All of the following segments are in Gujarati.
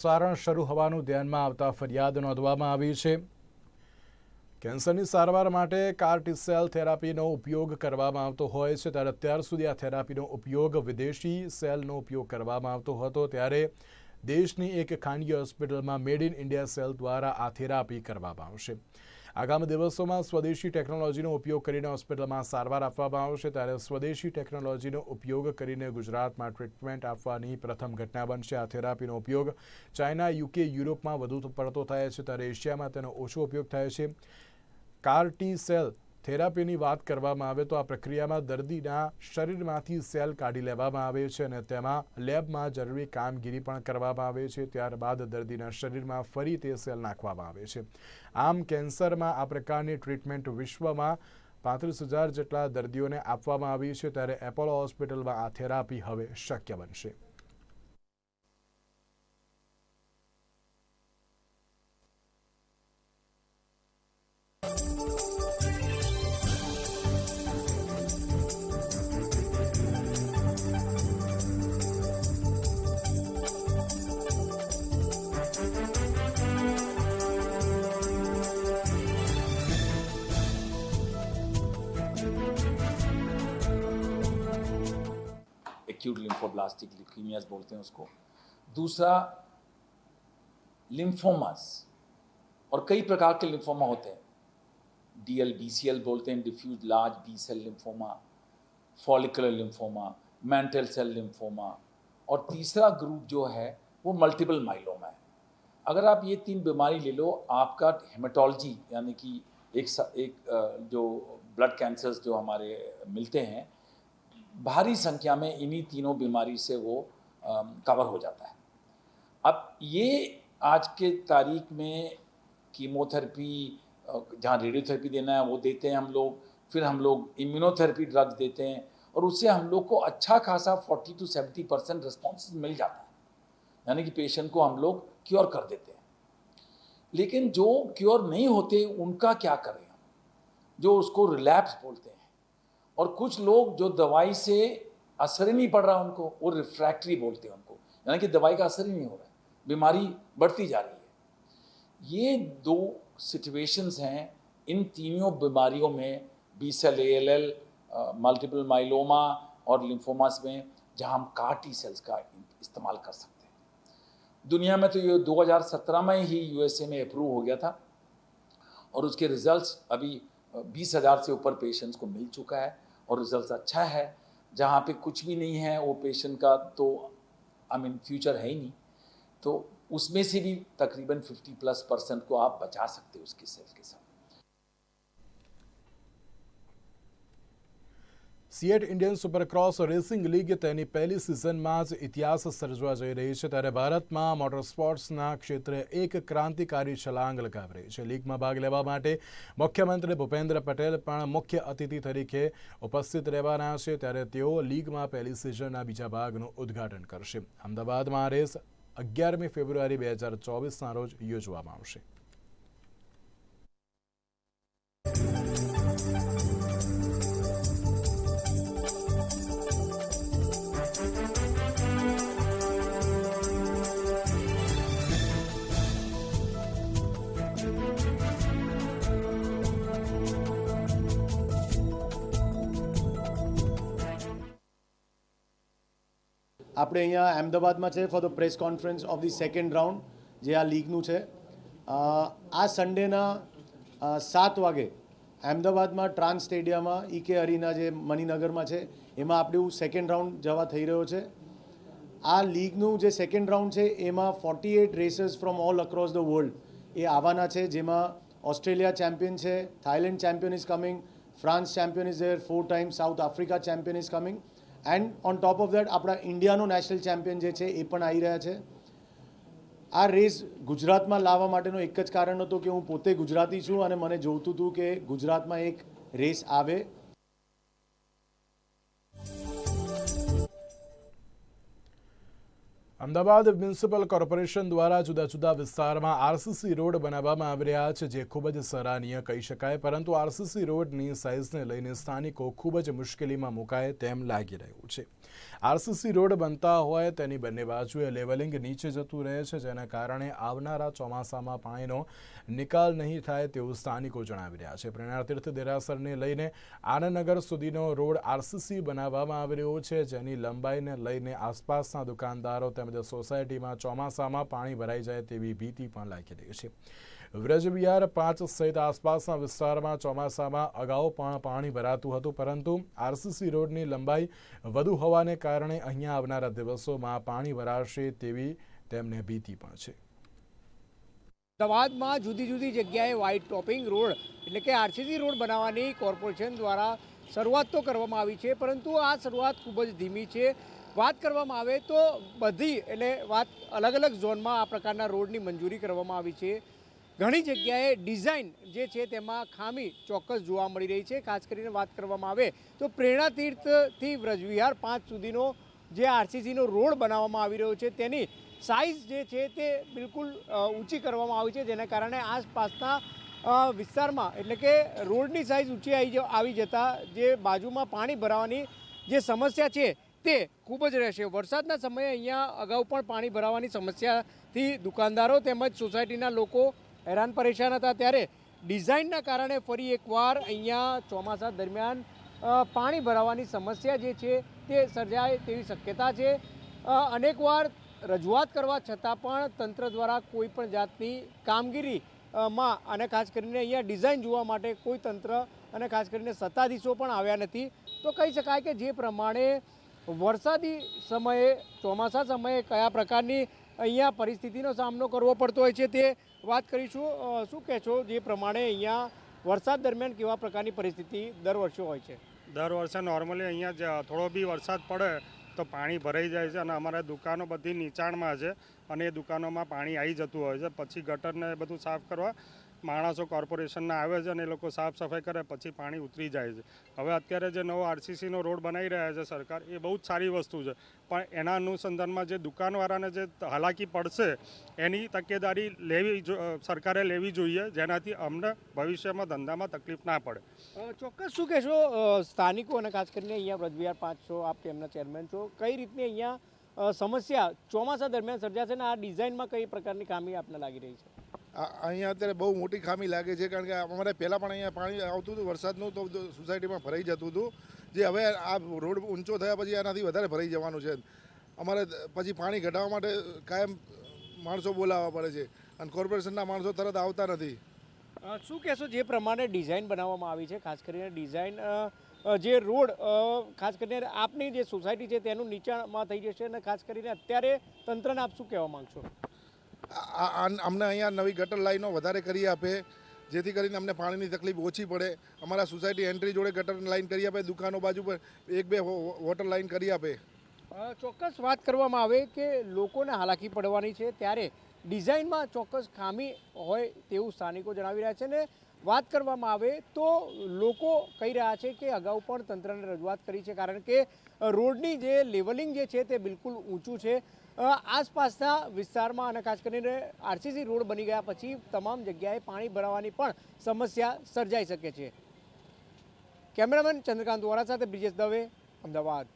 સારણ શરૂ હોવાનું ધ્યાનમાં આવતા ફરિયાદ નોંધવામાં આવી છે. કેન્સરની સારવાર માટે કાર્ટિસેલ થેરાપીનો ઉપયોગ કરવામાં આવતો હોય છે. ત્યારે અત્યાર સુધી આ થેરાપીનો ઉપયોગ વિદેશી સેલનો ઉપયોગ કરવામાં આવતો હતો. ત્યારે દેશની એક ખાનગી હોસ્પિટલમાં મેડ ઇન ઇન્ડિયા સેલ દ્વારા આ થેરાપી કરવામાં આવશે. આગામી દિવસોમાં સ્વદેશી ટેકનોલોજીનો ઉપયોગ કરીને હોસ્પિટલમાં સારવાર આપવામાં આવશે ત્યારે સ્વદેશી ટેકનોલોજીનો ઉપયોગ કરીને ગુજરાતમાં ટ્રીટમેન્ટ આપવાની પ્રથમ ઘટના બનશે. આ થેરાપીનો ઉપયોગ ચાઇના, યુકે, યુરોપમાં વધુ પડતો થાય છે, ત્યારે એશિયામાં તેનો ઓછો ઉપયોગ થાય છે. કાર સેલ થેરાપીની વાત કરવામાં આવે તો આ પ્રક્રિયામાં દર્દીના શરીરમાંથી સેલ કાઢી લેવામાં આવે છે અને તેમાં લેબમાં જરૂરી કામગીરી પણ કરવામાં આવે છે. ત્યારબાદ દર્દીના શરીરમાં ફરી તે સેલ નાખવામાં આવે છે. આમ કેન્સરમાં આ પ્રકારની ટ્રીટમેન્ટ વિશ્વમાં પાંત્રીસ હજાર જેટલા દર્દીઓને આપવામાં આવી છે. ત્યારે એપોલો હોસ્પિટલમાં આ થેરાપી હવે શક્ય બનશે. दूसरा लिम्फोमास और कई प्रकार के लिम्फोमा होते हैं। डीएल बीसीएल बोलते हैं diffuse large B cell lymphoma follicular lymphoma mantle cell lymphoma और तीसरा ग्रुप जो है, वो मल्टीपल माइलोमा है। अगर आप ये तीन बीमारी ले लो, आपका हेमाटोलॉजी यानी कि एक एक जो ब्लड कैंसर्स जो हमारे मिलते हैं, भारी संख्या में इन्हीं तीनों बीमारी से वो कवर हो जाता है। अब ये आज के तारीख में कीमोथेरेपी जहाँ रेडियोथेरेपी देना है वो देते हैं हम लोग, फिर हम लोग इम्यूनोथेरेपी ड्रग्स देते हैं और उससे हम लोग को अच्छा खासा 40 टू 70 परसेंट रिस्पॉन्स मिल जाता है। यानी कि पेशेंट को हम लोग क्योर कर देते हैं। लेकिन जो क्योर नहीं होते उनका क्या करें हम? जो उसको रिलैप्स बोलते हैं। और कुछ लोग जो दवाई से असर ही नहीं पड़ रहा उनको, वो रिफ्रैक्ट्री बोलते हैं उनको। यानी कि दवाई का असर ही नहीं हो रहा बीमारी बढ़ती जा रही है। ये दो सिचुएशंस हैं, इन तीनों बीमारियों में B cell A L L multiple myeloma और लिम्फोमास में, जहाँ हम कार टी सेल्स का इस्तेमाल कर सकते हैं। दुनिया में तो ये 2017 में ही यूएसए में अप्रूव हो गया था और उसके रिजल्ट्स अभी बीस हज़ार से ऊपर पेशेंट्स को मिल चुका है और रिजल्ट्स अच्छा है। जहाँ पे कुछ भी नहीं है, वो पेशेंट का तो आई मीन फ्यूचर है ही नहीं। तो उसमें से भी तकरीबन 50 प्लस परसेंट को आप बचा सकते हो उसकी सेल के साथ CEAT Indian supercross racing league તેની પહેલી સિઝનમાં જ ઇતિહાસ સર્જવા જઈ રહી છે ત્યારે ભારતમાં મોટર સ્પોર્ટ્સના ક્ષેત્રે એક ક્રાંતિકારી છલાંગ લગાવી રહી છે લીગમાં ભાગ લેવા માટે મુખ્યમંત્રી ભૂપેન્દ્ર પટેલ પણ મુખ્ય અતિથિ તરીકે ઉપસ્થિત રહેવાના છે ત્યારે તેઓ લીગમાં પહેલી સિઝનના બીજા ભાગનું ઉદ્ઘાટન કરશે અમદાવાદમાં આ રેસ અગિયારમી ફેબ્રુઆરી બે હજાર ચોવીસના રોજ યોજવામાં આવશે. આપણે અહીંયા અમદાવાદમાં છે for the press conference of the second round જે આ લીગનું છે. આ સન્ડેના સાત વાગે અમદાવાદમાં ટ્રાન્સ સ્ટેડિયમમાં ઈકે અરીના જે મણિનગરમાં છે, એમાં આપણું સેકન્ડ રાઉન્ડ જવા થઈ રહ્યો છે. આ લીગનું જે સેકન્ડ રાઉન્ડ છે, એમાં forty eight racers from all across the world એ આવવાના છે. જેમાં ઓસ્ટ્રેલિયા ચેમ્પિયન છે Thailand champion is coming France champion is there four time South Africa champion is coming and on top of that આપણા ઇન્ડિયાનો નેશનલ ચેમ્પિયન જે છે, એ પણ આવી રહ્યા છે. આ રેસ ગુજરાતમાં લાવવા માટેનો એક જ કારણ હતો કે હું પોતે ગુજરાતી છું અને મને જોઈતું હતું કે ગુજરાતમાં એક રેસ આવે અમદાવાદ મ્યુનિસિપલ કોર્પોરેશન દ્વારા જુદા જુદા વિસ્તારમાં આરસીસી રોડ બનાવવામાં આવી રહ્યા છે, જે ખૂબ જ સરાહનીય કહી શકાય, પરંતુ આરસીસી રોડની સાઇઝને લઈને સ્થાનિકો ખૂબ જ મુશ્કેલીમાં મુકાય તેમ લાગી રહ્યું છે. આરસીસી રોડ બનતા હોય તેની બંને બાજુએ લેવલિંગ નીચે જતું રહે છે, જેના કારણે આવનારા ચોમાસામાં પાણીનો નિકાલ નહીં થાય તેવું સ્થાનિકો જણાવી રહ્યા છે. પ્રેરણાતીર્થ દેરાસરને લઈને આનંદનગર સુધીનો રોડ આરસીસી બનાવવામાં આવી રહ્યો છે, જેની લંબાઈને લઈને આસપાસના દુકાનદારો તેમજ સોસાયટીમાં ચોમાસામાં પાણી ભરાઈ જાય તેવી ભીતિ પણ લાગી રહી છે. વ્રજવિહાર પાંચ સહિત આસપાસના વિસ્તારમાં ચોમાસામાં અગાઉ પણ પાણી ભરાતું હતું, પરંતુ આરસીસી રોડની લંબાઈ વધુ હોવાને કારણે અહીંયા આવનારા દિવસોમાં પાણી ભરાશે તેવી તેમને ભીતિ પણ છે. અમદાવાદમાં જુદી જુદી જગ્યાએ વ્હાઇટ ટોપિંગ રોડ એટલે કે આરસીસી રોડ બનાવવાની કોર્પોરેશન દ્વારા શરૂઆત તો કરવામાં આવી છે, પરંતુ આ શરૂઆત ખૂબ જ ધીમી છે. વાત કરવામાં આવે તો બધી એટલે વાત અલગ અલગ ઝોનમાં આ પ્રકારના રોડની મંજૂરી કરવામાં આવી છે. ઘણી જગ્યાએ ડિઝાઇન જે છે તેમાં ખામી ચોક્કસ જોવા મળી રહી છે. ખાસ કરીને વાત કરવામાં આવે તો પ્રેરણા તીર્થથી વ્રજવિહાર પાંચ સુધીનો જે આરસીસીનો રોડ બનાવવામાં આવી રહ્યો છે તેની સાઇઝ જે છે તે બિલકુલ ઊંચી કરવામાં આવી છે, જેના કારણે આસપાસના વિસ્તારમાં એટલે કે રોડની સાઇઝ ઊંચી આવી આવી જતાં જે બાજુમાં પાણી ભરાવાની જે સમસ્યા છે તે ખૂબ જ રહેશે. વરસાદના સમયે અહીંયા અગાઉ પણ પાણી ભરાવાની સમસ્યાથી દુકાનદારો તેમજ સોસાયટીના લોકો હેરાન પરેશાન હતા ત્યારે ડિઝાઇનના કારણે ફરી એકવાર અહીંયા ચોમાસા દરમિયાન પાણી ભરાવાની સમસ્યા જે છે તે સર્જાય તેવી શક્યતા છે. અનેકવાર રજૂઆત કરવા છતાં પણ તંત્ર દ્વારા કોઈ પણ જાતની કામગીરી માં અને ખાસ કરીને અહીંયા ડિઝાઇન જોવા માટે કોઈ તંત્ર અને ખાસ કરીને સત્તાધીશો પણ આવ્યા નથી. તો કહી શકાય કે જે પ્રમાણે વરસાદી સમયે, ચોમાસા સમયે કયા પ્રકારની અહીંયા પરિસ્થિતિનો સામનો કરવો પડતો હોય છે તે વાત કરીશું. શું કહેશો જે પ્રમાણે અહીંયા વરસાદ દરમિયાન કેવા પ્રકારની પરિસ્થિતિ દર વર્ષે હોય છે? દર વર્ષે નોર્મલી અહીંયા થોડો બી વરસાદ પડે તો પાણી ભરાઈ જાય છે અને અમારા દુકાનો બધી નીચાણમાં છે અને એ દુકાનોમાં પાણી આવી જતું હોય છે. પછી ગટરને બધું સાફ કરવા માણસો કોર્પોરેશનના આવે છે અને એ લોકો સાફ સફાઈ કરે, પછી પાણી ઉતરી જાય છે. હવે અત્યારે જે નવો આરસીસીનો રોડ બનાવી રહ્યા છે સરકાર, એ બહુ જ સારી વસ્તુ છે. પણ એના અનુસંધાનમાં જે દુકાનવાળાને જે હાલાકી પડશે, એની તકેદારી લેવી સરકારે લેવી જોઈએ, જેનાથી અમને ભવિષ્યમાં ધંધામાં તકલીફ ના પડે. ચોક્કસ શું કહેશો? સ્થાનિકો અને ખાસ કરીને અહીંયા વ્રજવિહાર પાંચ છો, આપ તેમના ચેરમેન છો, કઈ રીતની અહીંયા સમસ્યા ચોમાસા દરમિયાન સર્જાશે અને આ ડિઝાઇનમાં કઈ પ્રકારની ખામી આપને લાગી રહી છે? અહીંયા અત્યારે બહુ મોટી ખામી લાગે છે, કારણ કે અમારે પહેલાં પણ અહીંયા પાણી આવતું હતું, વરસાદનું તો સોસાયટીમાં ભરાઈ જતું હતું. જે હવે આ રોડ ઊંચો થયા પછી આનાથી વધારે ભરાઈ જવાનું છે. અમારે પછી પાણી ઘટાડવા માટે કાયમ માણસો બોલાવવા પડે છે અને કોર્પોરેશનના માણસો તરત આવતા નથી. શું કહેશો જે પ્રમાણે ડિઝાઇન બનાવવામાં આવી છે, ખાસ કરીને ડિઝાઇન જે રોડ ખાસ કરીને આપની જે સોસાયટી છે તેનું નીચાણમાં થઈ જશે અને ખાસ કરીને અત્યારે તંત્રને આપ શું કહેવા માંગશો? અમને અહીંયા નવી ગટર લાઈનો વધારે કરી આપે, જેથી કરીને અમને પાણીની તકલીફ ઓછી પડે. અમારા સોસાયટી એન્ટ્રી જોડે ગટર લાઈન કરી આપે, દુકાનો બાજુ પર એક બે વોટર લાઈન કરી આપે. ચોક્કસ વાત કરવામાં આવે કે લોકોને હાલાકી પડવાની છે, ત્યારે ડિઝાઇનમાં ચોક્કસ ખામી હોય તેવું સ્થાનિકો જણાવી રહ્યા છે ને વાત કરવામાં આવે તો લોકો કહી રહ્યા છે કે અગાઉ પણ તંત્રને રજૂઆત કરી છે, કારણ કે રોડની જે લેવલિંગ જે છે તે બિલકુલ ઊંચું છે. આસપાસના વિસ્તારમાં અને ખાસ કરીને આરસીસી રોડ બની ગયા પછી તમામ જગ્યાએ પાણી ભરાવાની પણ સમસ્યા સર્જાઈ શકે છે. કેમેરામેન ચંદ્રકાંત વોરા સાથે બ્રિજેશ દવે, અમદાવાદ.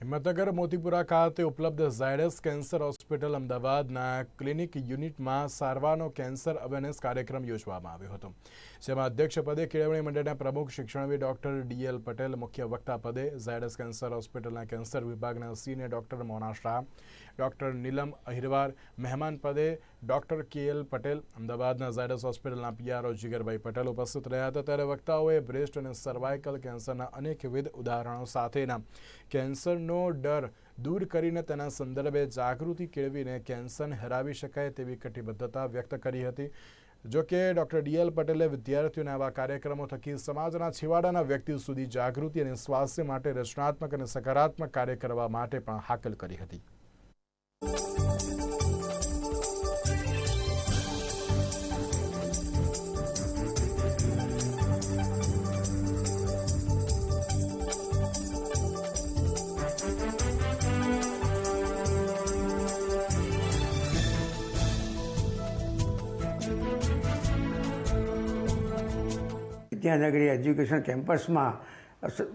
હિંમતનગર મોતીપુરા ખાતે ઉપલબ્ધ ઝાયડસ કેન્સર હોસ્પિટલ અમદાવાદના ક્લિનિક યુનિટમાં સારવારનો કેન્સર અવેરનેસ કાર્યક્રમ યોજવામાં આવ્યો હતો. જેમાં અધ્યક્ષપદે કેળવણી મંડળના પ્રમુખ શિક્ષણવિદ ડોક્ટર ડીએલ પટેલ, મુખ્ય વક્તા પદે ઝાયડસ કેન્સર હોસ્પિટલના કેન્સર વિભાગના senior doctor Mona Shah doctor Neelam Ahirwar, મહેમાન પદે ડોક્ટર કે એલ પટેલ, અમદાવાદના ઝાયડસ હોસ્પિટલના પીઆરઓ જીગરભાઈ પટેલ ઉપસ્થિત રહ્યા હતા. ત્યારે વક્તાઓએ બ્રેસ્ટ અને સર્વાઇકલ કેન્સરના અનેકવિધ ઉદાહરણો સાથેના કેન્સરનો ડર દૂર કરીને તેના સંદર્ભે જાગૃતિ કેળવીને કેન્સરને હરાવી શકાય તેવી કટિબદ્ધતા વ્યક્ત કરી હતી. જો કે ડૉક્ટર ડીએલ પટેલે વિદ્યાર્થીઓને આવા કાર્યક્રમો થકી સમાજના છેવાડાના વ્યક્તિ સુધી જાગૃતિ અને સ્વાસ્થ્ય માટે રચનાત્મક અને સકારાત્મક કાર્ય કરવા માટે પણ હાકલ કરી હતી. વિદ્યાનગરી એજ્યુકેશન કેમ્પસમાં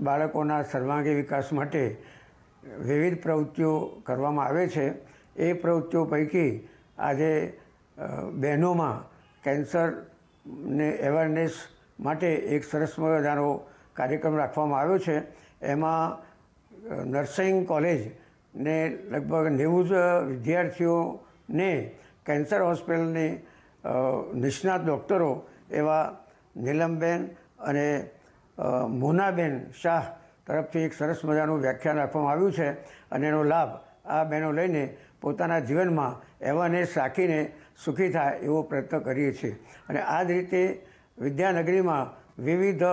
બાળકોના સર્વાંગી વિકાસ માટે વિવિધ પ્રવૃત્તિઓ કરવામાં આવે છે. એ પ્રવૃત્તિઓ પૈકી આજે બહેનોમાં કેન્સરને એવરનેસ માટે એક સરસ મજાનો કાર્યક્રમ રાખવામાં આવ્યો છે. એમાં નર્સિંગ કોલેજ ને લગભગ નેવું વિદ્યાર્થીઓને કેન્સર હોસ્પિટલની નિષ્ણાત ડૉક્ટરો એવા નીલમબેન અને મોનાબેન શાહ તરફથી એક સરસ મજાનું વ્યાખ્યાન આપવામાં આવ્યું છે અને એનો લાભ આ બહેનો લઈને પોતાના જીવનમાં અવેરનેસ રાખીને સુખી થાય એવો પ્રયત્ન કરીએ છીએ. અને આ જ રીતે વિદ્યાનગરીમાં વિવિધ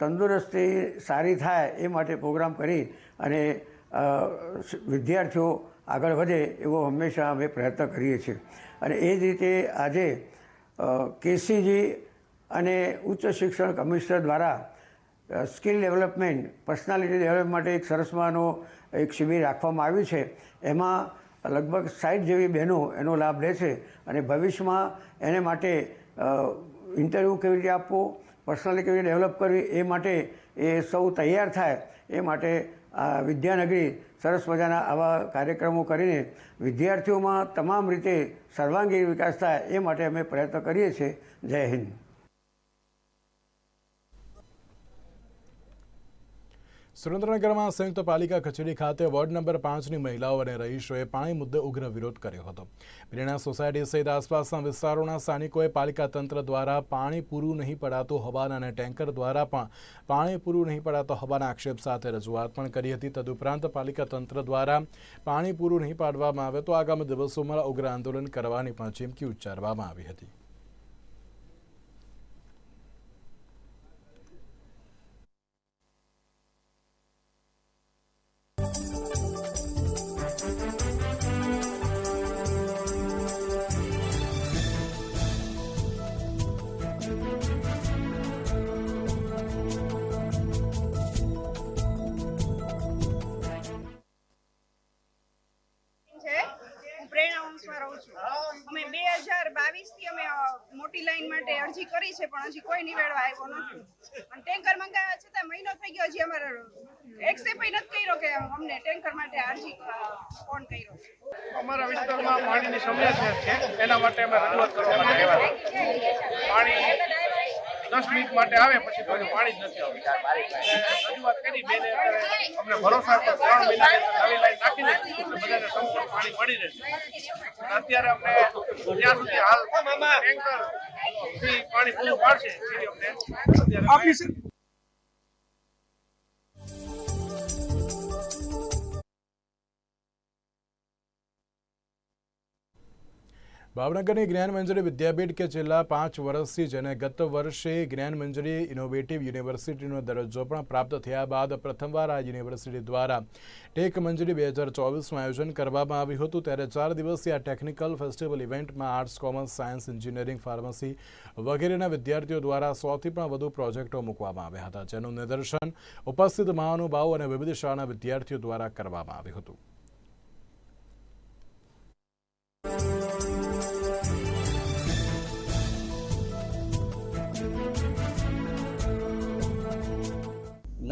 તંદુરસ્તી સારી થાય એ માટે પ્રોગ્રામ કરી અને વિદ્યાર્થીઓ આગળ વધે એવો હંમેશા અમે પ્રયત્ન કરીએ છીએ. અને એ જ રીતે આજે કેસીજી અને ઉચ્ચ શિક્ષણ કમિશનર દ્વારા સ્કિલ ડેવલપમેન્ટ, પર્સનાલિટી ડેવલપમેન્ટ માટે એક સરસ મજાનો એક શિબિર રાખવામાં આવ્યું છે. એમાં લગભગ સાઠ જેવી બહેનો એનો લાભ લે છે અને ભવિષ્યમાં એને માટે ઇન્ટરવ્યૂ કેવી રીતે આપવો, પર્સનાલિટી કેવી રીતે ડેવલપ કરવી એ માટે એ સૌ તૈયાર થાય એ માટે આ વિદ્યાનગરી સરસ મજાના આવા કાર્યક્રમો કરીને વિદ્યાર્થીઓમાં તમામ રીતે સર્વાંગી વિકાસ થાય એ માટે અમે પ્રયત્ન કરીએ છીએ. જય હિન્દ. સુરેન્દ્રનગરમાં સંયુક્ત પાલિકા કચેરી ખાતે વોર્ડ નંબર પાંચની મહિલાઓ અને રહીશોએ પાણી મુદ્દે ઉગ્ર વિરોધ કર્યો હતો. પ્રેરણા સોસાયટી સહિત આસપાસના વિસ્તારોના સ્થાનિકોએ પાલિકા તંત્ર દ્વારા પાણી પૂરું નહીં પડાતું હોવાના અને ટેન્કર દ્વારા પણ પાણી પૂરું નહીં પડાતો હોવાના આક્ષેપ સાથે રજૂઆત પણ કરી હતી. તદુપરાંત પાલિકા તંત્ર દ્વારા પાણી પૂરું નહીં પાડવામાં આવે તો આગામી દિવસોમાં ઉગ્ર આંદોલન કરવાની પણ ચીમકી ઉચ્ચારવામાં આવી હતી. અમને ટેન્કર માટે અરજી ફોન કર્યો. અમારા વિસ્તારમાં પાણીની સમસ્યા છે. એના માટે અમે રજૂઆત કરવા માટે આવ્યા પાણી દસ મિનિટ માટે આવે પછી પાછું પાણી જ નથી આવતું. રજૂઆત કરી બેને અમને ભરોસા હતો ત્રણ મહિના નવી લાઈન નાખી દે બધાને સંપૂર્ણ પાણી મળી રહેશે. અત્યારે અમને જ્યાં સુધી હાલ ટેન્કરથી પાણી પૂરું પાડશે એવી અમને અત્યારે ભાવનગરની જ્ઞાન મંજરી વિદ્યાપીઠ કે છેલ્લા પાંચ વર્ષથી જેને ગત વર્ષે જ્ઞાન મંજરી ઇનોવેટિવ યુનિવર્સિટીનો દરજ્જો પણ પ્રાપ્ત થયા બાદ પ્રથમવાર આ યુનિવર્સિટી દ્વારા ટેક મંજરી બે હજાર ચોવીસમાં આયોજન કરવામાં આવ્યું હતું. ત્યારે ચાર દિવસીય આ ટેકનિકલ ફેસ્ટિવલ ઇવેન્ટમાં arts commerce science engineering pharmacy વગેરેના વિદ્યાર્થીઓ દ્વારા સોથી પણ વધુ પ્રોજેક્ટો મૂકવામાં આવ્યા હતા, જેનું નિદર્શન ઉપસ્થિત મહાનુભાવો અને વિવિધ શાળાના વિદ્યાર્થીઓ દ્વારા કરવામાં આવ્યું હતું.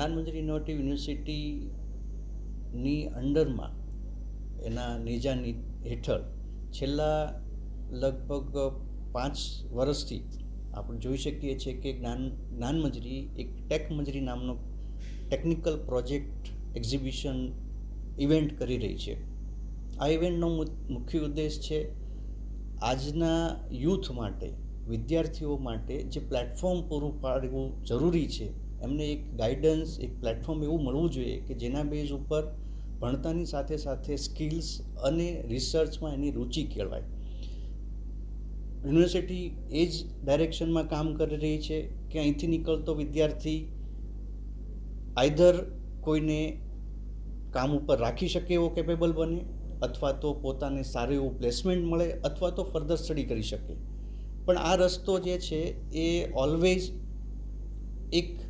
જ્ઞાનમંજરી ઇનોવેટિવ યુનિવર્સિટીની અંડરમાં એના નેજાની હેઠળ છેલ્લા લગભગ પાંચ વર્ષથી આપણે જોઈ શકીએ છીએ કે જ્ઞાન જ્ઞાનમંજરી એક ટેક મંજરી નામનો ટેકનિકલ પ્રોજેક્ટ એક્ઝિબિશન ઇવેન્ટ કરી રહી છે. આ ઇવેન્ટનો મુખ્ય ઉદ્દેશ છે આજના યુથ માટે, વિદ્યાર્થીઓ માટે જે પ્લેટફોર્મ પૂરું પાડવું જરૂરી છે એમને એક ગાઈડન્સ એક પ્લેટફોર્મ એવું મળવું જોઈએ કે જેના બેઝ ઉપર ભણતાની સાથે સાથે સ્કિલ્સ અને રિસર્ચમાં એની રુચિ કેળવાય. યુનિવર્સિટી એ જ ડાયરેક્શનમાં કામ કરી રહી છે કે અહીંથી નીકળતો વિદ્યાર્થી આઈધર કોઈને કામ ઉપર રાખી શકે એવો કેપેબલ બને અથવા તો પોતાને સારું એવું પ્લેસમેન્ટ મળે અથવા તો ફર્ધર સ્ટડી કરી શકે. પણ આ રસ્તો જે છે એ ઓલવેઝ એક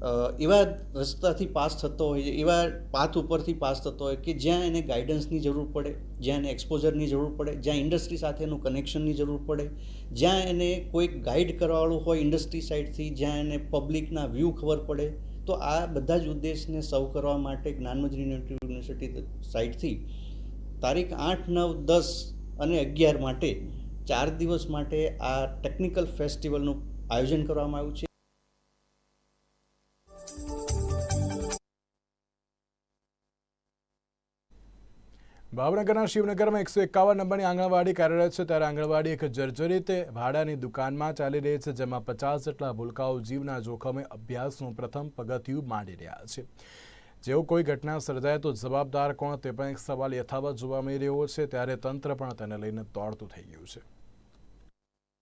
એવા રસ્તાથી પાસ થતો હોય છે, એવા પાથ ઉપરથી પાસ થતો હોય કે જ્યાં એને ગાઈડન્સની જરૂર પડે, જ્યાં એને એક્સપોઝરની જરૂર પડે, જ્યાં ઇન્ડસ્ટ્રી સાથેનું કનેક્શનની જરૂર પડે, જ્યાં એને કોઈક ગાઈડ કરવાવાળું હોય ઇન્ડસ્ટ્રી સાઇડથી જ્યાં એને પબ્લિકના વ્યૂ ખબર પડે, તો આ બધા જ ઉદ્દેશને સર્વ કરવા માટે જ્ઞાનમંત્રી યુનિવર્સિટી સાઇડથી તારીખ આઠ, નવ, દસ અને અગિયાર માટે ચાર દિવસ માટે આ ટેકનિકલ ફેસ્ટિવલનું આયોજન કરવામાં આવ્યું છે. ભાવનગરના શિવનગરમાં એકસો એકાવન નંબરની આંગણવાડી કાર્યરત છે. ત્યારે આંગણવાડી એક જર્જરિત ભાડાની દુકાનમાં ચાલી રહી છે, જેમાં પચાસ જેટલા ભૂલકાઓ જીવના જોખમે અભ્યાસનું પ્રથમ પગથિયું માંડી રહ્યા છે. જેવો કોઈ ઘટના સર્જાય તો જવાબદાર કોણ તે પણ એક સવાલ યથાવત જોવા મળી રહ્યો છે. ત્યારે તંત્ર પણ તેને લઈને દોડતું થઈ ગયું છે.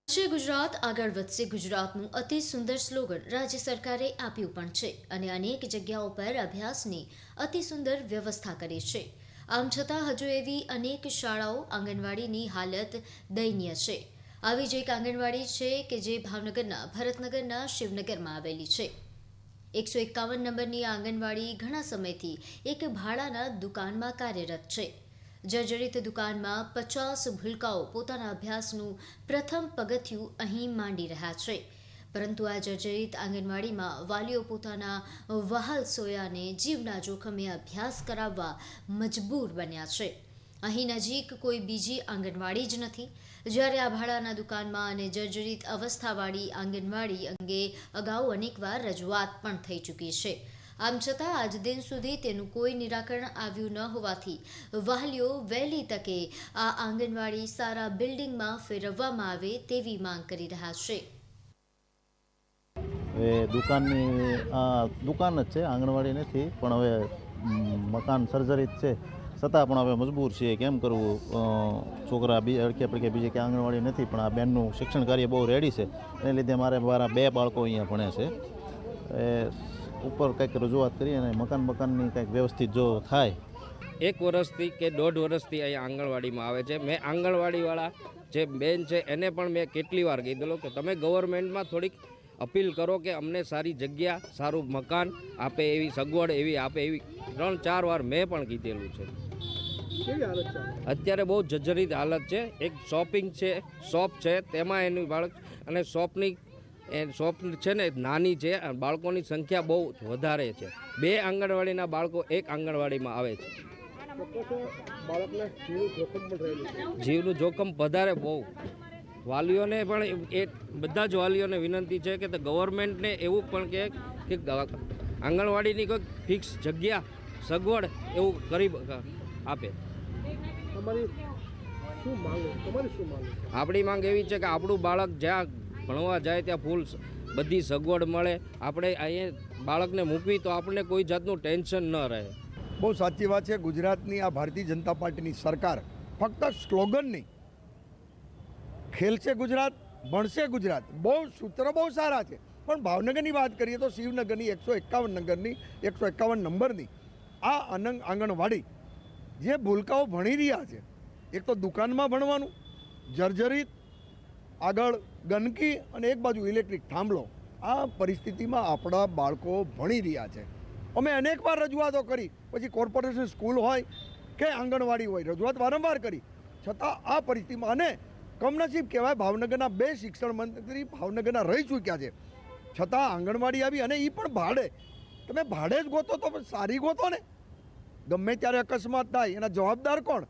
વધશે ગુજરાત, આગળ વધશે ગુજરાતનું અતિ સુંદર સ્લોગન. રાજ્ય સરકારે આપ્યું પણ છે અને અનેક જગ્યાઓ પર અભ્યાસની અતિ સુંદર વ્યવસ્થા કરી છે. આમ છતાં હજુ એવી અનેક શાળાઓ આંગણવાડીની હાલત દયનીય છે. આવી જ એક આંગણવાડી છે કે જે ભાવનગરના, ભરતનગરના, શિવનગરમાં આવેલી છે. એકસો એકાવન નંબરની આંગણવાડી ઘણા સમયથી એક ભાડાના દુકાનમાં કાર્યરત છે. જર્જરિત દુકાનમાં પચાસ ભૂલકાઓ પોતાના અભ્યાસનું પ્રથમ પગથિયું અહીં માંડી રહ્યા છે. પરંતુ આ જર્જરિત આંગણવાડીમાં વાલીઓ પોતાના વહાલ સોયાને જીવના જોખમે અભ્યાસ કરાવવા મજબૂર બન્યા છે. અહીં નજીક કોઈ બીજી આંગણવાડી જ નથી. જ્યારે આ ભાડાના દુકાનમાં અને જર્જરિત અવસ્થાવાળી આંગણવાડી અંગે અગાઉ અનેકવાર રજૂઆત પણ થઈ ચૂકી છે. આમ છતાં આજ દિન સુધી તેનું કોઈ નિરાકરણ આવ્યું ન હોવાથી વાલીઓ વહેલી તકે આ આંગણવાડી સારા બિલ્ડિંગમાં ફેરવવામાં આવે તેવી માંગ કરી રહ્યા છે. હવે દુકાનની, આ દુકાન જ છે આંગણવાડી નથી પણ હવે મકાન સર્જરી જ છે. છતાં પણ હવે મજબૂર છીએ કેમ કરવું. છોકરા બી અડકે પડકે બીજે ક્યાં આંગણવાડી નથી, પણ આ બેનનું શિક્ષણ કાર્ય બહુ રેડી છે. એને લીધે મારે મારા બે બાળકો અહીંયા ભણે છે. એ ઉપર કંઈક રજૂઆત કરી અને મકાન મકાનની કંઈક વ્યવસ્થિત જો થાય. એક વર્ષથી કે દોઢ વર્ષથી અહીંયા આંગણવાડીમાં આવે છે. મેં આંગણવાડીવાળા જે બેન છે, એને પણ મેં કેટલી વાર કીધેલું કે તમે ગવર્મેન્ટમાં થોડીક અપીલ કરો કે અમને સારી જગ્યા સારું મકાન આપે એવી સગવડ એવી આપે એવી ત્રણ ચાર વાર મેં પણ કીધેલું છે. અત્યારે બહુ જર્જરિત હાલત છે. એક શોપિંગ છે શોપ છે તેમાં એનું બાળક અને શોપની એ શોપ છે ને નાની છે અને બાળકોની સંખ્યા બહુ વધારે છે. બે આંગણવાડીના બાળકો એક આંગણવાડીમાં આવે છે. જીવનું જોખમ વધારે બહુ. વાલીઓને પણ એ બધા જ વાલીઓને વિનંતી છે કે તે ગવર્મેન્ટને એવું પણ કે કે આંગણવાડીની કોઈક ફિક્સ જગ્યા સગવડ એવું કરી આપે. શું માંગ શું આપણી માંગ એવી છે કે આપણું બાળક જ્યાં ભણવા જાય ત્યાં ફૂલ બધી સગવડ મળે. આપણે અહીંયા બાળકને મૂકવી તો આપણને કોઈ જાતનું ટેન્શન ન રહે. બહુ સાચી વાત છે. ગુજરાતની આ ભારતીય જનતા પાર્ટીની સરકાર ફક્ત સ્લોગનની ખેલશે ગુજરાત, ભણશે ગુજરાત. બહુ સૂત્ર બહુ સારા છે. પણ ભાવનગરની વાત કરીએ તો શિવનગરની એકસો એકાવન નગરની એકસો એકાવન નંબરની, આ અનંગ આંગણવાડી જે ભૂલકાઓ ભણી રહ્યા છે, એક તો દુકાનમાં ભણવાનું, જર્જરિત, આગળ ગંદકી અને એક બાજુ ઇલેક્ટ્રિક થાંભલો, આ પરિસ્થિતિમાં આપણા બાળકો ભણી રહ્યા છે. અમે અનેક વાર રજૂઆતો કરી, પછી કોર્પોરેશન સ્કૂલ હોય કે આંગણવાડી હોય, રજૂઆત વારંવાર કરી. છતાં આ પરિસ્થિતિમાં અને કમનસીબ કહેવાય ભાવનગરના બે શિક્ષણ મંત્રી ભાવનગરના રહી ચૂક્યા છે. છતાં આંગણવાડી આવી અને એ પણ ભાડે. તમે ભાડે જ ગોતો તો સારી ગોતો ને. ગમે ત્યારે અકસ્માત થાય એના જવાબદાર કોણ?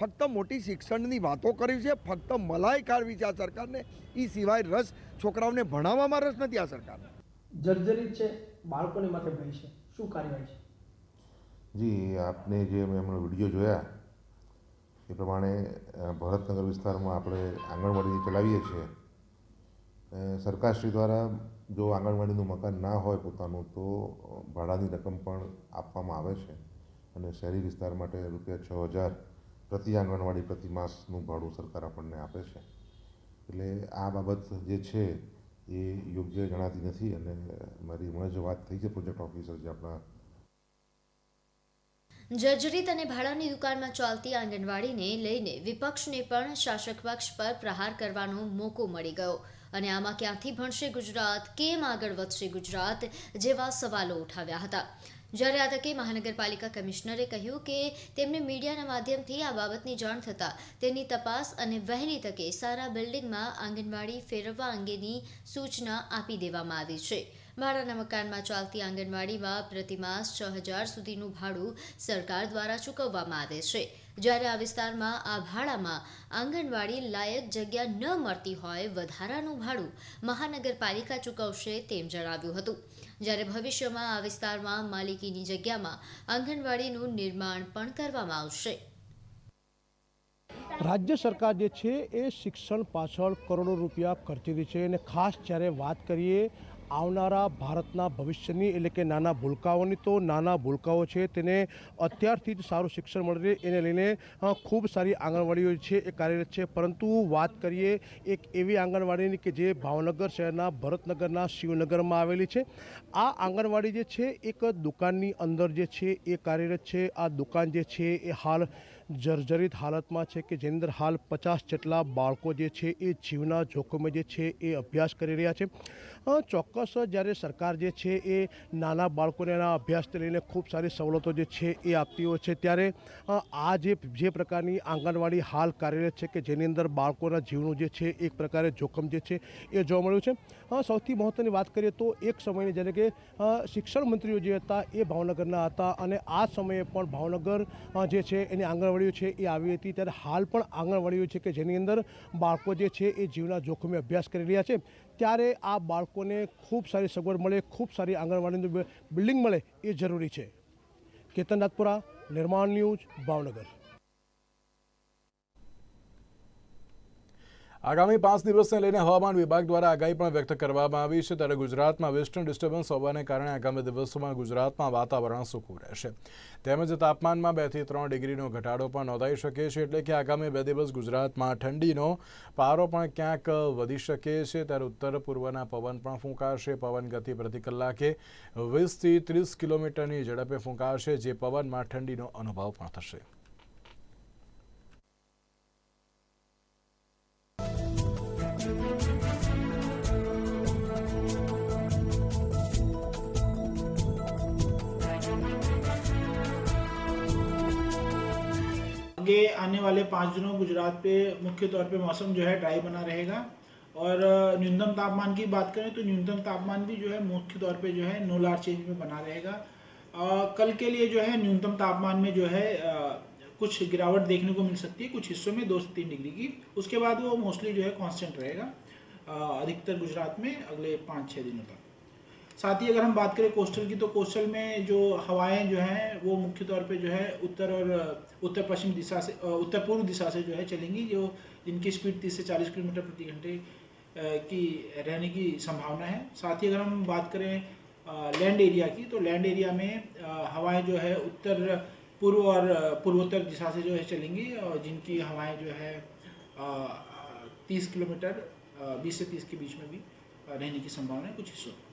ફક્ત મોટી શિક્ષણની વાતો કરવી છે ફક્ત મલાઈ કાઢવી છે આ સરકારને. એ સિવાય રસ છોકરાઓને ભણાવવામાં રસ નથી આ સરકારને. જર્જરિત છે બાળકોની માથે ભય છે. શું કાર્યવાહી છે? જી આપને જે મેં હમણાં વીડિયો જોયા એ પ્રમાણે ભરતનગર વિસ્તારમાં આપણે આંગણવાડી ચલાવીએ છીએ. સરકારશ્રી દ્વારા જો આંગણવાડીનું મકાન ના હોય પોતાનું, તો ભાડાની રકમ પણ આપવામાં આવે છે. અને શહેરી વિસ્તાર માટે રૂપિયા છ હજાર પ્રતિ આંગણવાડી પ્રતિ માસનું ભાડું સરકાર આપણને આપે છે. એટલે આ બાબત જે છે, એ યોગ્ય જણાતી નથી. અને મારી હમણાં જ વાત થઈ છે, પ્રોજેક્ટ ઓફિસર જે આપણા જર્જરિત અને ભાડાની દુકાનમાં ચાલતી આંગણવાડીને લઈને વિપક્ષને પણ શાસક પક્ષ પર પ્રહાર કરવાનો મોકો મળી ગયો. અને આમાં ક્યાંથી ભણશે ગુજરાત? કેમ આગળ વધશે ગુજરાત? જેવા સવાલો ઉઠાવ્યા હતા. જ્યારે આ તકે મહાનગરપાલિકા કમિશનરે કહ્યું કે તેમને મીડિયાના માધ્યમથી આ બાબતની જાણ થતાં તેની તપાસ અને વહેલી તકે સારા બિલ્ડિંગમાં આંગણવાડી ફેરવવા અંગેની સૂચના આપી દેવામાં આવી છે. ભાડાના મકાનમાં ચાલતી આંગણવાડીમાં પ્રતિમાસ છ હજાર સુધીનું ભાડું સરકાર દ્વારા ચૂકવવામાં આવે છે. જ્યારે આ વિસ્તારમાં, આ ભાડામાં આંગણવાડી લાયક જગ્યા ન મળતી હોય, વધારાનું ભાડું મહાનગરપાલિકા ચૂકવશે તેમ જણાવ્યું હતું. જ્યારે ભવિષ્યમાં આ વિસ્તારમાં માલિકીની જગ્યામાં આંગણવાડીનું નિર્માણ પણ કરવામાં આવશે. રાજ્ય સરકાર જે છે એ શિક્ષણ પાછળ કરોડો રૂપિયા ખર્ચી રહી છે અને ખાસ જ્યારે વાત કરીએ આવનારા ભારતના ભવિષ્યની એટલે કે નાના ભૂલકાઓની તો નાના ભૂલકાઓ છે, તેને અત્યારથી જ સારું શિક્ષણ મળી રહે, એને લઈને ખૂબ સારી આંગણવાડીઓ છે એ કાર્યરત છે. પરંતુ વાત કરીએ એક એવી આંગણવાડીની કે જે ભાવનગર શહેરના, ભરતનગરના, શિવનગરમાં આવેલી છે. આ આંગણવાડી જે છે, એક દુકાનની અંદર જે છે એ કાર્યરત છે. આ દુકાન જે છે એ હાલ જર્જરિત હાલતમાં છે કે જેની અંદર હાલ પચાસ જેટલા બાળકો જે છે એ જીવના જોખમે જે છે એ અભ્યાસ કરી રહ્યા છે. ચોક્કસ જ્યારે સરકાર જે છે એ નાના બાળકોને એના અભ્યાસને લઈને ખૂબ સારી સવલતો જે છે એ આપતી હોય છે, ત્યારે આ જે જે પ્રકારની આંગણવાડી હાલ કાર્યરત છે કે જેની અંદર બાળકોના જીવનું જે છે એક પ્રકારે જોખમ જે છે એ જોવા મળ્યું છે. સૌથી મહત્ત્વની વાત કરીએ તો એક સમયની જ્યારે કે શિક્ષણ મંત્રીઓ જે હતા એ ભાવનગરના હતા અને આ સમયે પણ ભાવનગર જે છે એની આંગણવાડીઓ છે એ આવી હતી. ત્યારે હાલ પણ આંગણવાડીઓ છે કે જેની અંદર બાળકો જે છે એ જીવના જોખમે અભ્યાસ કરી રહ્યા છે. ત્યારે આ બાળકોને ખૂબ સારી સગવડ મળે, ખૂબ સારી આંગણવાડીનું બિલ્ડિંગ મળે એ જરૂરી છે. કેતન નાથપુરા નિર્માણ ન્યૂઝ, ભાવનગર. આગામી પાંચ દિવસને લઈને હવામાન વિભાગ દ્વારા આગાહી પણ વ્યક્ત કરવામાં આવી છે. ત્યારે ગુજરાતમાં વેસ્ટર્ન ડિસ્ટર્બન્સ હોવાને કારણે આગામી દિવસોમાં ગુજરાતમાં વાતાવરણ સૂકું રહેશે. તેમજ તાપમાનમાં બેથી ત્રણ ડિગ્રીનો ઘટાડો પણ નોંધાઈ શકે છે. એટલે કે આગામી બે દિવસ ગુજરાતમાં ઠંડીનો પારો પણ ક્યાંક વધી શકે છે. ત્યારે ઉત્તર પૂર્વના પવન પણ ફૂંકાશે. પવન ગતિ પ્રતિ કલાકે વીસથી ત્રીસ કિલોમીટરની ઝડપે ફૂંકાશે, જે પવનમાં ઠંડીનો અનુભવ પણ થશે. आगे आने वाले पाँच दिनों गुजरात पे मुख्य तौर पे मौसम जो है ड्राई बना रहेगा। और न्यूनतम तापमान की बात करें तो न्यूनतम तापमान भी जो है मुख्य तौर पे जो है नो लार चेंज में बना रहेगा। अ, कल के लिए जो है न्यूनतम तापमान में जो है अ, कुछ गिरावट देखने को मिल सकती है कुछ हिस्सों में, दो से तीन डिग्री की। उसके बाद वो मोस्टली जो है कांस्टेंट रहेगा अधिकतर गुजरात में अगले पाँच छः दिनों तक। साथ ही अगर हम बात करें कोस्टल की तो कोस्टल में जो हवाएँ जो हैं, वो मुख्य तौर पे जो है उत्तर और उत्तर पश्चिम दिशा से उत्तर पूर्व दिशा से जो है चलेंगी, जो जिनकी स्पीड तीस से चालीस किलोमीटर प्रति घंटे की रहने की संभावना है। साथ ही अगर हम बात करें लैंड एरिया की तो लैंड एरिया में हवाएँ जो है उत्तर पूर्व और पूर्वोत्तर दिशा से जो है चलेंगी और जिनकी हवाएँ जो है तीस किलोमीटर बीस से तीस के बीच में भी रहने की संभावना है, कुछ हिस्सों में।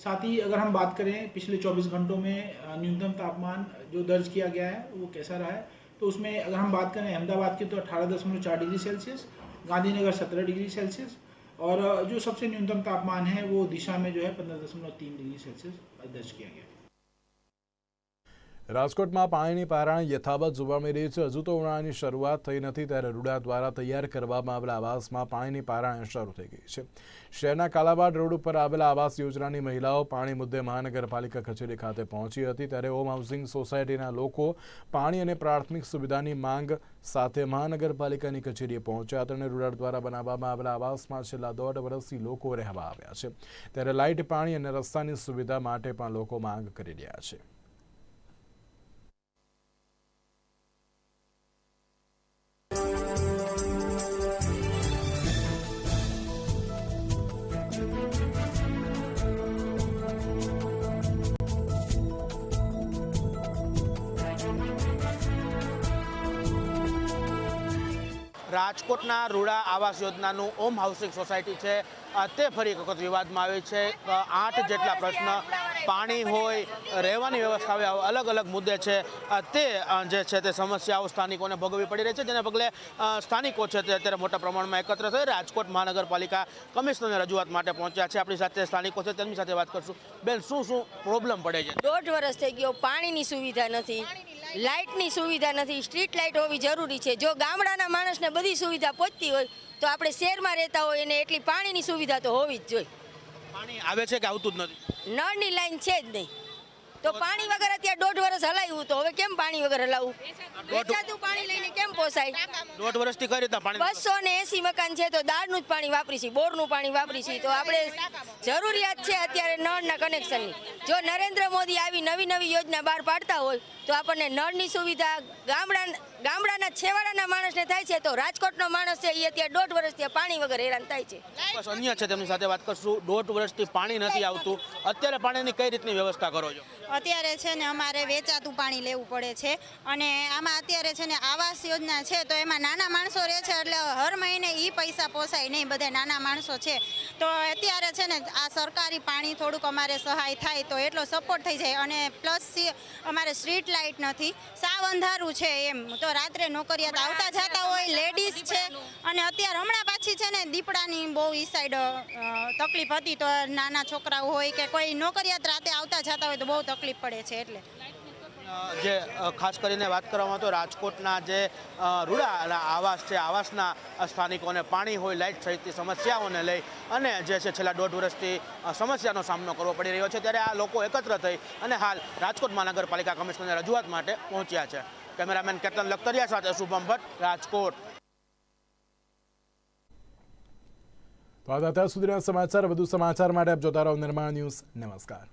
साथ ही अगर हम बात करें, पिछले 24 घंटों में न्यूनतम तापमान जो दर्ज किया गया है, वो कैसा रहा है? तो उसमें अगर हम बात करें अहमदाबाद की तो अठारह डिग्री सेल्सियस, गांधीनगर सत्रह डिग्री सेल्सियस और जो सबसे न्यूनतम तापमान है, वो दिशा में जो है पंद्रह दशमलव तीन डिग्री सेल्सियस दर्ज किया गया રાજકોટમાં પાણીની પારાણ યથાવત જોવા મળી રહી છે. હજુ તો ઉનાળાની શરૂઆત થઈ નથી ત્યારે રૂડા દ્વારા તૈયાર કરવામાં આવેલા આવાસમાં પાણીની પારાણ શરૂ થઈ ગઈ છે. શહેરના કાલાવાડ રોડ ઉપર આવેલા આવાસ યોજનાની મહિલાઓ પાણી મુદ્દે મહાનગરપાલિકા કચેરી ખાતે પહોંચી હતી ત્યારે હોમ હાઉસિંગ સોસાયટીના લોકો પાણી અને પ્રાથમિક સુવિધાની માંગ સાથે મહાનગરપાલિકાની કચેરીએ પહોંચ્યા હતા અને રૂડા દ્વારા બનાવવામાં આવેલા આવાસમાં છેલ્લા દોઢ વર્ષથી લોકો રહેવા આવ્યા છે. ત્યારે લાઇટ, પાણી અને રસ્તાની સુવિધા માટે પણ લોકો માંગ કરી રહ્યા છે. રાજકોટના રૂડા આવાસ યોજનાનું ઓમ હાઉસિંગ સોસાયટી છે. તે ફરી એક વખત વિવાદમાં આવે છે. આઠ જેટલા પ્રશ્ન પાણી હોય, રહેવાની વ્યવસ્થા હોય અલગ અલગ મુદ્દે છે. તે જે છે તે સમસ્યાઓ સ્થાનિકોને ભોગવવી પડી રહી છે. જેને પગલે સ્થાનિકો છે તે અત્યારે મોટા પ્રમાણમાં એકત્ર થઈ રાજકોટ મહાનગરપાલિકા કમિશનરને રજૂઆત માટે પહોંચ્યા છે. આપણી સાથે સ્થાનિકો છે, તેમની સાથે વાત કરશું. બેન, શું શું પ્રોબ્લેમ પડે છે? દોઢ વર્ષ થઈ ગયો, પાણીની સુવિધા નથી, લાઇટની સુવિધા નથી, સ્ટ્રીટ લાઇટ હોવી જરૂરી છે. જો ગામડાના માણસને બધી સુવિધા પહોંચતી હોય, તો આપણે શહેરમાં રહેતા હોય, એને એટલી પાણીની સુવિધા તો હોવી જ જોઈએ. પાણી આવે છે કે આવતું જ નથી? નળની લાઈન છે જ નહીં. તો પાણી વગર અત્યારે દોઢ વર્ષ હલાવ્યું તો હવે કેમ પાણી વગર વેચાતું પાણી લઈને કેમ પોસાય? દોઢ વર્ષથી કઈ રીતના પાણી બસો ને એસી મકાન છે તો દાળનું જ પાણી વાપરી છે બોરનું પાણી વાપરી છે તો આપણે જરૂરિયાત છે અત્યારે નળના કનેક્શનની. જો નરેન્દ્ર મોદી આવી નવી નવી યોજના બહાર પાડતા હોય તો આપણને નળની સુવિધા ગામડા ગામડાના છેવાડાના માણસને થાય છે તો રાજકોટનો માણસ છે એ અત્યારે દોઢ વર્ષથી પાણી વગર હેરાન થાય છે. બસ અન્ય છે તેમની સાથે વાત કરશું. દોઢ વર્ષથી પાણી નથી આવતું. અત્યારે પાણીની કઈ રીતની વ્યવસ્થા કરો છો? અત્યારે છે ને અમારે વેચાતું પાણી લેવું પડે છે. અને આમાં અત્યારે છે ને આવાસ યોજના છે તો એમાં નાના માણસો રહે છે એટલે હર મહિને એ પૈસા પોસાય નહીં. બધા નાના માણસો છે. તો અત્યારે છે ને આ સરકારી પાણી થોડુંક અમારે સહાય થાય તો એટલો સપોર્ટ થઈ જાય. અને પ્લસ અમારે સ્ટ્રીટ લાઇટ નથી. સાવ અંધારું છે એમ. તો રાત્રે નોકરિયાત આવતા જતા હોય લેડીઝ છે. અને અત્યારે હમણાં પાછી છે ને દીપડાની બહુ ઈ સાઈડ તકલીફ હતી તો નાના છોકરાઓ હોય કે કોઈ નોકરિયાત રાતે આવતા જતા હોય તો બહુ તકલીફ પડે છે એટલે. જે ખાસ કરીને વાત કરવામાં તો રાજકોટના જે રૂડા આવાસ છે આવાસના સ્થાનિકોને પાણી હોય લાઇટ સહિતની સમસ્યાઓને લઈ અને જે છે છેલ્લા દોઢ વર્ષથી સમસ્યાનો સામનો કરવો પડી રહ્યો છે. ત્યારે આ લોકો એકત્ર થઈ અને હાલ રાજકોટ મહાનગરપાલિકા કમિશનરને રજૂઆત માટે પહોંચ્યા છે. કેમેરામેન કેતન લખતરિયા સાથે શુભમ ભટ્ટ રાજકોટ તો આ અત્યાર સુધીના સમાચાર. વધુ સમાચાર માટે આપ જોતા રહો નિર્માણ ન્યૂઝ. નમસ્કાર.